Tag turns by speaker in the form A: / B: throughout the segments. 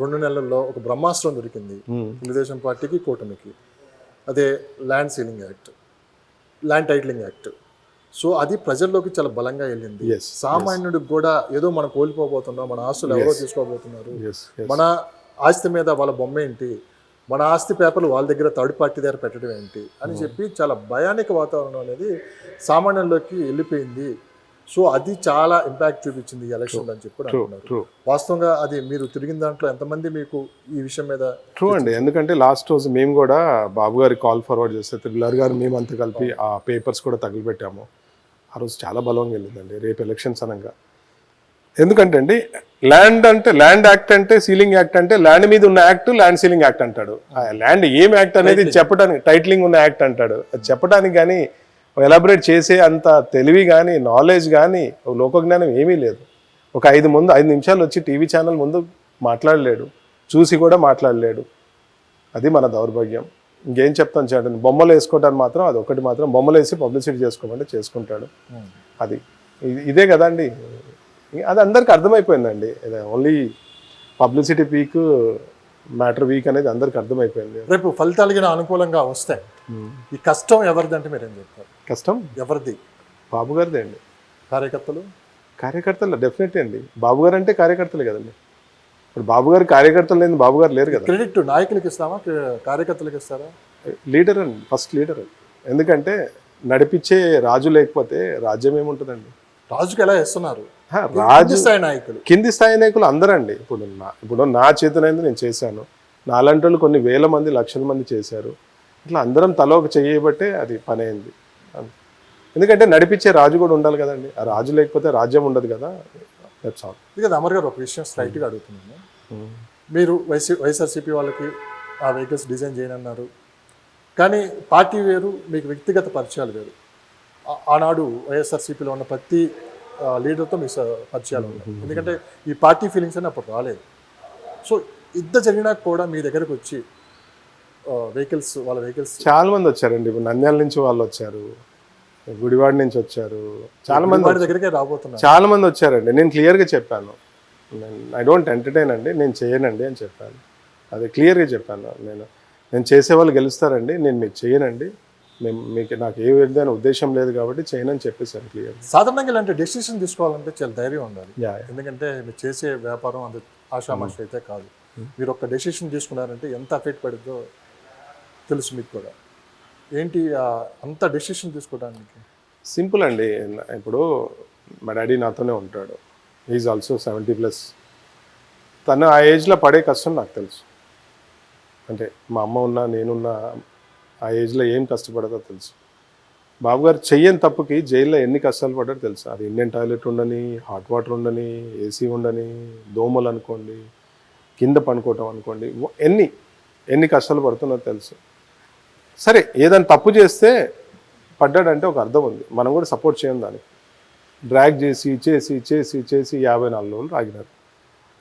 A: రెండు నెలల్లో ఒక బ్రహ్మాస్త్రం దొరికింది. తెలుగుదేశం పార్టీకి కూటమికి. అదే land ceiling act land titling act. So అది ప్రజల్లోకి చాలా బలంగా వెళ్ళింది. సామాన్యుడికి కూడా ఏదో మనం కోల్పోబోతున్నాం మన ఆస్తులు ఎవరో తీసుకోబోతున్నారు. మన ఆస్తి మీద వాళ్ళ బొమ్మ ఏంటి? మన ఆస్తి పేపర్లు వాళ్ళ దగ్గర థర్డ్ పార్టీ దగ్గర పెట్టడం ఏంటి? అని చెప్పి చాలా భయానిక వాతావరణం అనేది సామాన్యంలోకి వెళ్ళిపోయింది. సో అది చాలా ఇంపాక్ట్ చూపించింది ఎలక్షన్ అని చెప్పి అంటున్నారు. వాస్తవంగా అది మీరు తిరిగిన దాంట్లో ఎంతమంది మీకు ఈ విషయం మీద
B: ట్రూ అండి. ఎందుకంటే లాస్ట్ రోజు మేము కూడా బాబు గారి కాల్ ఫార్వర్డ్ చేస్తే త్రిబులర్ గారు మేమంతా కలిపి ఆ పేపర్స్ కూడా తగిలిపెట్టాము. ఆ రోజు చాలా బలంగా వెళ్ళిందండి. రేపు ఎలక్షన్స్ అనగా. ఎందుకంటే అండి ల్యాండ్ అంటే ల్యాండ్ యాక్ట్ అంటే సీలింగ్ యాక్ట్ అంటే ల్యాండ్ మీద ఉన్న యాక్ట్ ల్యాండ్ సీలింగ్ యాక్ట్ అంటాడు. ల్యాండ్ ఏం యాక్ట్ అనేది చెప్పడానికి టైటిలింగ్ ఉన్న యాక్ట్ అంటాడు. అది చెప్పడానికి కానీ ఎలాబరేట్ చేసే అంత తెలివి కానీ నాలెడ్జ్ కానీ లోకజ్ఞానం ఏమీ లేదు. ఒక ఐదు ముందు ఐదు నిమిషాలు వచ్చి టీవీ ఛానల్ ముందు మాట్లాడలేడు. చూసి కూడా మాట్లాడలేడు. అది మన దౌర్భాగ్యం. ఇంకేం చెప్తాను చూడండి బొమ్మలు వేసుకోవడానికి మాత్రం అది ఒకటి మాత్రం. బొమ్మలు వేసి పబ్లిసిటీ చేసుకోమంటే చేసుకుంటాడు. అది. ఇది- ఇదే కదండి. అది అందరికి అర్థమైపోయిందండి. Only publicity peak matter weak అనేది అందరికి అర్థమైపోయింది.
A: రేపు ఫలితాలు గిన అనుకూలంగా వస్తాయి. ఈ కష్టం ఎవరిది అంటే మీరేం చెప్తారు?
B: కష్టం?
A: ఎవరిది?
B: బాబు గారిదే అండి.
A: కార్యకర్తలు?
B: కార్యకర్తలు డెఫినెట్లీ అండి. బాబు గారు అంటే కార్యకర్తలు కదండి. ఇప్పుడు బాబు గారు కార్యకర్తలు లేని బాబు గారు లేరు కదా.
A: క్రెడిట్ నాయకులకి ఇస్తామా? కార్యకర్తలకు ఇస్తారా?
B: లీడర్ అండి ఫస్ట్ లీడర్. ఎందుకంటే నడిపించే రాజు లేకపోతే రాజ్యం ఏముంటుందండి?
A: రాజుకి ఎలా ఇస్తున్నారు
B: రాజు
A: కింది స్థాయి నాయకులు.
B: కింది స్థాయి నాయకులు అందరండి. ఇప్పుడు నా ఇప్పుడు నా చేతనైంది నేను చేశాను. నాలాంటి వాళ్ళు కొన్ని వేల మంది లక్షల మంది చేశారు. ఇట్లా అందరం తల ఒక చేయబట్టే అది పని అయింది ఎందుకంటే నడిపించే రాజు కూడా ఉండాలి కదండి. ఆ రాజు లేకపోతే రాజ్యం ఉండదు కదా. దట్స్ ఆల్
A: ఇక అమర్ గారు ఒక విషయం స్ట్రైట్గా అడుగుతున్నాను. మీరు వైసీ వైఎస్ఆర్సీపీ వాళ్ళకి ఆ వెహికల్స్ డిజైన్ చేయనన్నారు. కానీ పార్టీ వేరు మీకు వ్యక్తిగత పరిచయాలు వేరు. ఆనాడు వైఎస్ఆర్సీపీలో ఉన్న ప్రతి లీడర్తో మీ పరిచయాలు ఉన్నాయి. ఎందుకంటే ఈ పార్టీ ఫీలింగ్స్ అని అప్పుడు రాలేదు. సో ఇంత జరిగినా కూడా మీ దగ్గరకు వచ్చి వెహికల్స్ వాళ్ళ వెహికల్స్
B: చాలా మంది వచ్చారండి. ఇప్పుడు నంద్యాల నుంచి వాళ్ళు వచ్చారు. గుడివాడ నుంచి వచ్చారు. చాలా మంది
A: వాడి దగ్గరికే రాబోతున్నారు.
B: చాలా మంది వచ్చారండి. నేను క్లియర్గా చెప్పాను. ఐ డోంట్ ఎంటర్టైన్ అండి. నేను చేయనండి అని చెప్పాను. అది క్లియర్గా చెప్పాను. నేను నేను చేసే వాళ్ళు గెలుస్తారండి. నేను మీకు చేయనండి. మేము మీకు నాకు ఏ విధమైన ఉద్దేశం లేదు కాబట్టి చేయనని చెప్పేశాను క్లియర్
A: సాధారణంగా ఇలాంటి డెసిషన్ తీసుకోవాలంటే చాలా ధైర్యం ఉండాలి. ఎందుకంటే మీరు చేసే వ్యాపారం అంత ఆషామాషి అయితే కాదు. మీరు ఒక డెసిషన్ తీసుకున్నారంటే ఎంత ఎఫెక్ట్ పడుతుందో తెలుసు మీకు కూడా. ఏంటి అంత డెసిషన్ తీసుకోవడానికి?
B: సింపుల్ అండి. ఇప్పుడు మా డాడీ నాతోనే ఉంటాడు. ఈజ్ ఆల్సో సెవెంటీ ప్లస్ తను ఆ ఏజ్లో పడే కష్టం నాకు తెలుసు. అంటే మా అమ్మ ఉన్నా నేనున్నా ఆ ఏజ్లో ఏం కష్టపడదో తెలుసు. బాబు గారు చెయ్యని తప్పుకి జైల్లో ఎన్ని కష్టాలు పడ్డారో తెలుసు? అది ఇండియన్ టాయిలెట్ ఉండని హాట్ వాటర్ ఉండని ఏసీ ఉండని దోమలు అనుకోండి కింద పనుకోవటం అనుకోండి ఎన్ని ఎన్ని కష్టాలు పడుతున్నదో తెలుసు. సరే ఏదైనా తప్పు చేస్తే పడ్డాడంటే ఒక అర్థం ఉంది. మనం కూడా సపోర్ట్ చేయం దానికి. డ్రాగ్ చేసి చేసి చేసి చేసి యాభై నాలుగు రోజులు రాగినారు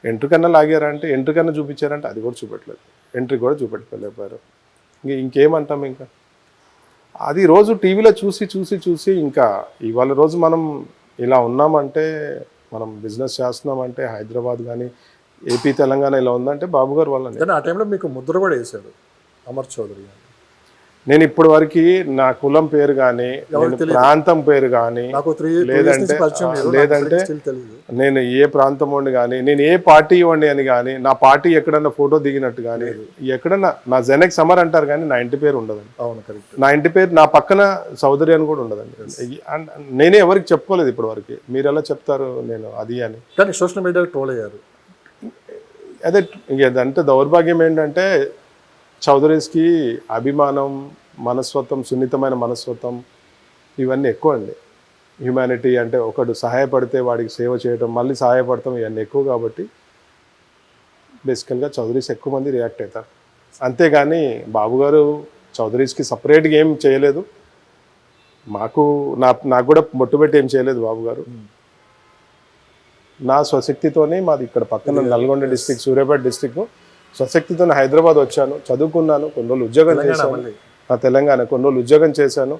B: ఎంట్రీ కన్నా లాగారా ఎంట్రీ కన్నా చూపించారంటే అది కూడా చూపెట్టలేదు. ఎంట్రీ కూడా చూపెట్టుకోలేకపోయారు ఇంక ఇంకేమంటాం ఇంకా? అది రోజు టీవీలో చూసి చూసి చూసి ఇంకా ఇవాళ రోజు మనం ఇలా ఉన్నామంటే మనం బిజినెస్ చేస్తున్నామంటే హైదరాబాద్ కానీ ఏపీ తెలంగాణ ఇలా ఉందంటే బాబు గారు
A: వాళ్ళని ఆ టైంలో మీకు ముద్ర కూడా వేశాడు అమర్ చౌదరి గారు.
B: నేను ఇప్పటి వరకు నా కులం పేరు కానీ ప్రాంతం పేరు కానీ లేదంటే లేదంటే నేను ఏ ప్రాంతం వాడిని కానీ నేను ఏ పార్టీ వాడిని అని కానీ నా పార్టీ ఎక్కడన్నా ఫోటో దిగినట్టు కానీ ఎక్కడన్నా నా జనక్ సమర్ అంటారు కానీ నా ఇంటి పేరు ఉండదండి.
A: అవును కరెక్ట్
B: నా ఇంటి పేరు నా పక్కన చౌదరి అని కూడా ఉండదండి. నేనే ఎవరికి చెప్పుకోలేదు ఇప్పటి వరకు. మీరు ఎలా చెప్తారు నేను అది అని.
A: కానీ సోషల్ మీడియాలో ట్రోల్ అయ్యారు.
B: అదే ఇంక అదంటే దౌర్భాగ్యం ఏంటంటే చౌదరీస్కి అభిమానం మనస్తత్వం సున్నితమైన మనస్తత్వం ఇవన్నీ ఎక్కువ అండి. హ్యుమానిటీ అంటే ఒకడు సహాయపడితే వాడికి సేవ చేయడం మళ్ళీ సహాయపడతాం ఇవన్నీ ఎక్కువ కాబట్టి బేసికల్గా చౌదరీస్ ఎక్కువ మంది రియాక్ట్ అవుతారు. అంతేగాని బాబు గారు చౌదరీస్కి సపరేట్గా ఏం చేయలేదు. మాకు నా నాకు కూడా మొట్టుబెట్టి ఏం చేయలేదు బాబు గారు. నా స్వశక్తితోనే మాది ఇక్కడ పక్కన నల్గొండ డిస్టిక్ సూర్యాపేట డిస్టిక్ స్వశక్తితో హైదరాబాద్ వచ్చాను చదువుకున్నాను కొన్ని రోజులు ఉద్యోగం చేశాను. తెలంగాణ కొన్ని రోజులు ఉద్యోగం చేశాను.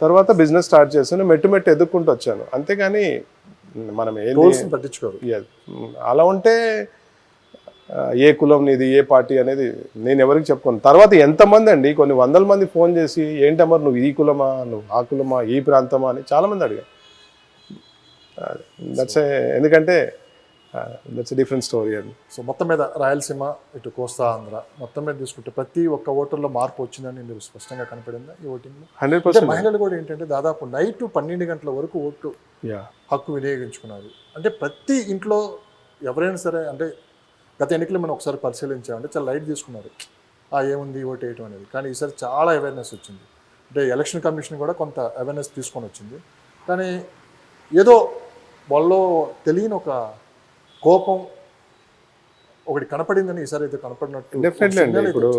B: తర్వాత బిజినెస్ స్టార్ట్ చేశాను మెట్టు మెట్టు ఎదుక్కుంటూ వచ్చాను. అంతేగాని మనం
A: ట్రోల్స్ పట్టించుకోరు.
B: అలా ఉంటే ఏ కులం నీది ఏ పార్టీ అనేది నేను ఎవరికి చెప్పుకోను. తర్వాత ఎంతమంది అండి కొన్ని వందల మంది ఫోన్ చేసి ఏంటమ్మా నువ్వు ఈ కులమా నువ్వు ఆ కులమా ఈ ప్రాంతమా? అని చాలామంది అడిగారు. దట్స్ ఎందుకంటే దట్స్ డిఫరెంట్ స్టోరీ అండి.
A: సో మొత్తం మీద రాయలసీమ ఇటు కోస్తా ఆంధ్ర మొత్తం మీద తీసుకుంటే ప్రతి ఒక్క ఓటర్లో మార్పు వచ్చిందని మీరు స్పష్టంగా కనపడిందా ఈ ఓటింగ్లో?
B: Hundred percent.
A: మహిళలు కూడా ఏంటంటే దాదాపు నైట్ పన్నెండు గంటల వరకు ఓటు
B: యా.
A: హక్కు వినియోగించుకున్నారు. అంటే ప్రతి ఇంట్లో ఎవరైనా సరే అంటే గత ఎన్నికలు మనం ఒకసారి పరిశీలించామంటే చాలా లైట్ తీసుకున్నారు. ఆ ఏముంది ఓటు వేయటం అనేది? కానీ ఈసారి చాలా అవేర్నెస్ వచ్చింది. అంటే ఎలక్షన్ కమిషన్ కూడా కొంత అవేర్నెస్ తీసుకొని వచ్చింది. కానీ ఏదో వాళ్ళలో తెలియని ఒక కోపం ఒకటి కనపడిందని ఈసారి అయితే కనపడినట్టు
B: డెఫినెట్లీ అండి. ఇప్పుడు.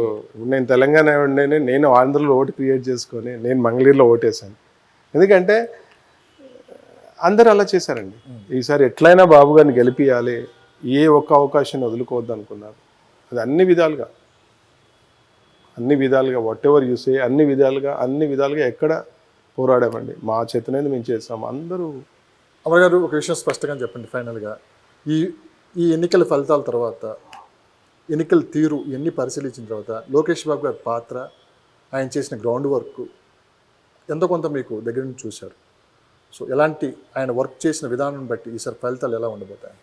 B: నేను తెలంగాణ ఉండేనే నేను ఆంధ్రలో ఓటు క్రియేట్ చేసుకొని నేను మంగళగిరిలో ఓటేసాను ఎందుకంటే అందరు అలా చేశారండి. ఈసారి ఎట్లయినా బాబు గారిని గెలిపియాలి ఏ ఒక్క అవకాశాన్ని వదులుకోవద్దు అనుకున్నారు. అది అన్ని విధాలుగా. అన్ని విధాలుగా వాట్ ఎవర్ యూసే అన్ని విధాలుగా అన్ని విధాలుగా ఎక్కడ పోరాడామండి. మా చేతనేది మేము చేస్తాం అందరూ
A: అమర్ గారు ఒక విషయం స్పష్టంగా చెప్పండి ఫైనల్గా ఈ ఈ ఎన్నికల ఫలితాల తర్వాత ఎన్నికల తీరు ఇవన్నీ పరిశీలించిన తర్వాత లోకేష్ బాబు గారి పాత్ర ఆయన చేసిన గ్రౌండ్ వర్క్ ఎంతో కొంత మీకు దగ్గర నుంచి చూశారు. సో ఎలాంటి ఆయన వర్క్ చేసిన విధానం బట్టి ఈసారి ఫలితాలు ఎలా ఉండబోతాయి?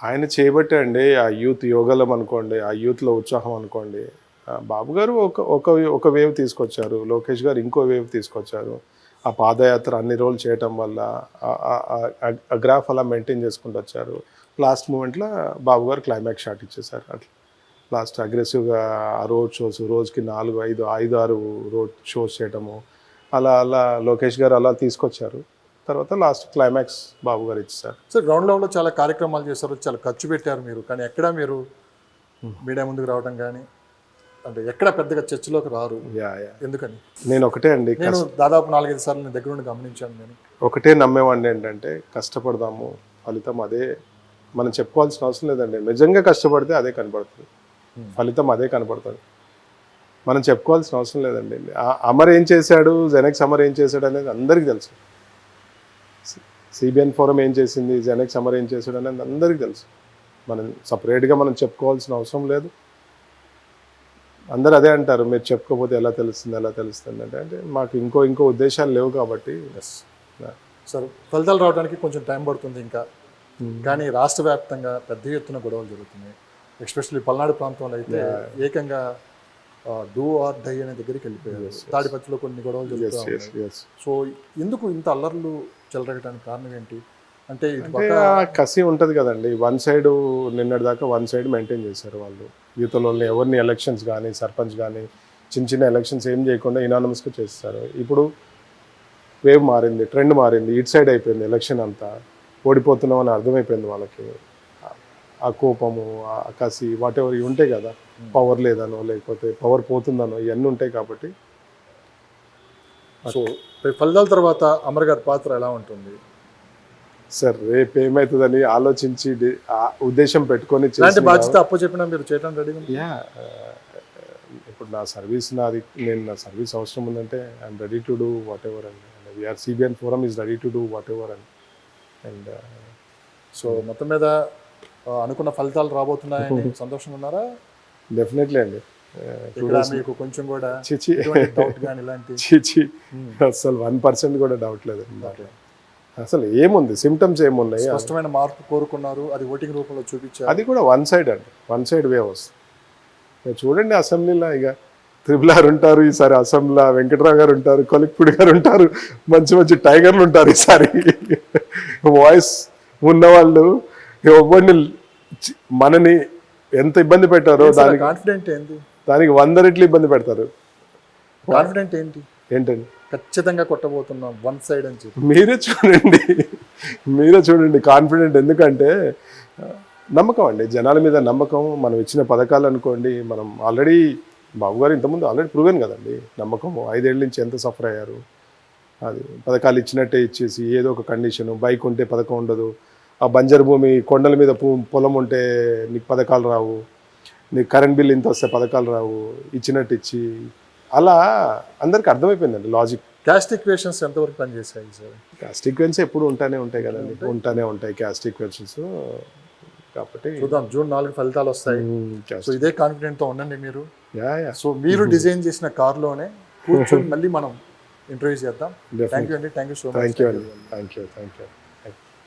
B: ఆయన చేయబట్టే అండి ఆ యూత్ యోగలం అనుకోండి ఆ యూత్లో ఉత్సాహం అనుకోండి. ఆ బాబు గారు ఒక ఒక ఒక వేవ్ తీసుకొచ్చారు లోకేష్ గారు ఇంకో వేవ్ తీసుకొచ్చారు. ఆ పాదయాత్ర అన్ని రోజులు చేయటం వల్ల ఆ- గ్రాఫ్ అలా మెయింటైన్ చేసుకుంటూ వచ్చారు. లాస్ట్ మూమెంట్లో బాబు గారు క్లైమాక్స్ షాట్ ఇచ్చేసారు అట్లా లాస్ట్ అగ్రెసివ్గా ఆ రోడ్ షోస్ రోజుకి నాలుగు ఐదు ఐదు ఆరు రోడ్ షోస్ చేయటము అలా అలా లోకేష్ గారు అలా తీసుకొచ్చారు. తర్వాత లాస్ట్ క్లైమాక్స్ బాబు గారు ఇచ్చేసారు
A: సో గ్రౌండ్ లెవెల్లో చాలా కార్యక్రమాలు చేశారు చాలా ఖర్చు పెట్టారు మీరు. కానీ ఎక్కడ మీరు మీడియా ముందుకు రావడం కానీ అంటే ఎక్కడ పెద్దగా చర్చలోకి రారు. ఎందుకని?
B: నేను ఒకటే అండి
A: నేను దాదాపు నాలుగైదు సార్లు నేను దగ్గర నుండి గమనించాను నేను.
B: ఒకటే నమ్మేవాడిని ఏంటంటే కష్టపడదాము ఫలితం అదే. మనం చెప్పుకోవాల్సిన అవసరం లేదండి. నిజంగా కష్టపడితే అదే కనపడుతుంది. ఫలితం అదే కనపడుతుంది. మనం చెప్పుకోవాల్సిన అవసరం లేదండి. అమర్ ఏం చేశాడు జెనెక్స్ అమర్ ఏం చేశాడు అనేది అందరికీ తెలుసు. సిబిఎన్ ఫోరం ఏం చేసింది జెనెక్స్ అమర్ ఏం చేశాడు అనేది అందరికీ తెలుసు. మనం సపరేట్గా మనం చెప్పుకోవాల్సిన అవసరం లేదు. అందరూ అదే అంటారు మీరు చెప్పుకోకపోతే ఎలా తెలుస్తుంది ఎలా తెలుస్తుంది అంటే అంటే మాకు ఇంకో ఇంకో ఉద్దేశాలు లేవు కాబట్టి.
A: ఎస్ సార్ ఫలితాలు రావడానికి కొంచెం టైం పడుతుంది ఇంకా. కానీ రాష్ట్ర వ్యాప్తంగా పెద్ద ఎత్తున గొడవలు జరుగుతున్నాయి. ఎస్పెషల్లీ పల్నాడు ప్రాంతంలో అయితే ఏకంగా డూ ఆర్ డై అనే దగ్గరికి వెళ్ళిపోయారు. తాడిపత్రిలో కొన్ని గొడవలు జరుగుతూ
B: ఎస్
A: ఉన్నాయి.
B: ఎస్
A: సో ఎందుకు ఇంత అల్లర్లు చెలరగడానికి కారణం ఏంటి? అంటే
B: కసి ఉంటుంది కదండి. వన్ సైడ్ నిన్నటి దాకా వన్ సైడ్ మెయింటైన్ చేశారు వాళ్ళు. యూత్లో ఎవరిని ఎలక్షన్స్ కానీ సర్పంచ్ కానీ చిన్న చిన్న ఎలక్షన్స్ ఏం చేయకుండా ఇనానమస్గా చేస్తారు. ఇప్పుడు వేవ్ మారింది ట్రెండ్ మారింది ఇటు సైడ్ అయిపోయింది ఎలక్షన్ అంతా. ఓడిపోతున్నాం అని అర్థమైపోయింది వాళ్ళకి. ఆ- కోపము ఆ కసి వాట్ ఎవర్ ఇవి ఉంటాయి కదా. పవర్ లేదనో లేకపోతే పవర్ పోతుందనో ఇవన్నీ ఉంటాయి కాబట్టి.
A: సో ఫలితాల తర్వాత అమర్ గారి పాత్ర ఎలా ఉంటుంది?
B: సార్ రేపు ఏమవుతుందని ఆలోచించి ఉద్దేశం పెట్టుకొని
A: బాధ్యత అప్పు చెప్పినా మీరు చేయడం రెడీ
B: యా ఇప్పుడు నా సర్వీస్ నాది నేను నా సర్వీస్ అవసరం ఉందంటే I'm ready to do whatever and we are CBN forum is ready to do whatever and and
A: so మొత్తం మీద అనుకున్న ఫలితాలు రాబోతున్నాయని సంతోషంగా ఉన్నారా?
B: డెఫినెట్లీ అండి.
A: మీకు కొంచెం కూడా
B: చిచి
A: డౌట్ కానీ ఇలాంటి
B: చిచి అసలు వన్ పర్సెంట్ కూడా డౌట్ లేదు. దాంట్లో. అసలు ఏముంది? సిమ్టమ్స్ ఏమున్నాయి?
A: స్పష్టమైన మార్పు కోరుకున్నారు. అది ఓటింగ్ రూపంలో చూపించారు.
B: అది కూడా వన్ సైడ్ అండి. వన్ సైడ్ వే వస్తుంది. చూడండి అసెంబ్లీలో ఇక త్రిపుల్ ఆర్ ఉంటారు ఈసారి అసెంబ్లీలో వెంకట్రావు గారు ఉంటారు కొలిక్పూడి గారు ఉంటారు మంచి మంచి టైగర్లు ఉంటారు ఈసారి. వాయిస్ ఉన్నవాళ్ళు ఎవరిని మనని ఎంత ఇబ్బంది పెట్టారో దానికి
A: కాన్ఫిడెంట్ ఏంటి?
B: దానికి వంద రెట్లు ఇబ్బంది పెడతారు.
A: కాన్ఫిడెంట్ ఏంటి?
B: ఏంటండి
A: ఖచ్చితంగా కొట్టబోతున్నాం వన్ సైడ్ అని చెప్పి.
B: మీరే చూడండి. మీరే చూడండి కాన్ఫిడెంట్ ఎందుకంటే నమ్మకం అండి. జనాల మీద నమ్మకం మనం ఇచ్చిన పథకాలు అనుకోండి మనం ఆల్రెడీ బాబు గారు ఇంతకుముందు ఆల్రెడీ ప్రూవెన్ కదండి. నమ్మకము. ఐదేళ్ళ నుంచి ఎంత సఫర్ అయ్యారు? అది పథకాలు ఇచ్చినట్టే ఇచ్చేసి ఏదో ఒక కండిషను బైక్ ఉంటే పథకం ఉండదు. ఆ బంజరు భూమి కొండల మీద పూ పొలం ఉంటే నీకు పథకాలు రావు. నీకు కరెంట్ బిల్ ఇంత వస్తే పథకాలు రావు. ఇచ్చినట్టు ఇచ్చి అలా అందరికి అర్థమైపోయిందండి లాజిక్.
A: క్యాస్ట్ ఈక్వేషన్స్ ఎంతవరకు పనిచేసాయి సార్?
B: క్యాస్ట్ ఈక్వెన్స్ ఎప్పుడు ఉంటానే ఉంటాయి కదండి. ఉంటానే ఉంటాయి క్యాస్ట్ ఈక్వెషన్స్ కాబట్టి
A: చూద్దాం జూన్ నాలుగు ఫలితాలు వస్తాయి. సో. ఇదే కాన్ఫిడెంట్తో ఉండండి మీరు.
B: Yeah yeah.
A: సో మీరు డిజైన్ చేసిన కార్లోనే కూర్చొని మళ్ళీ మనం ఇంటర్వ్యూ చేద్దాం. థ్యాంక్ యూ అండి. Thank you so much
B: thank you అండి. Thank you thank you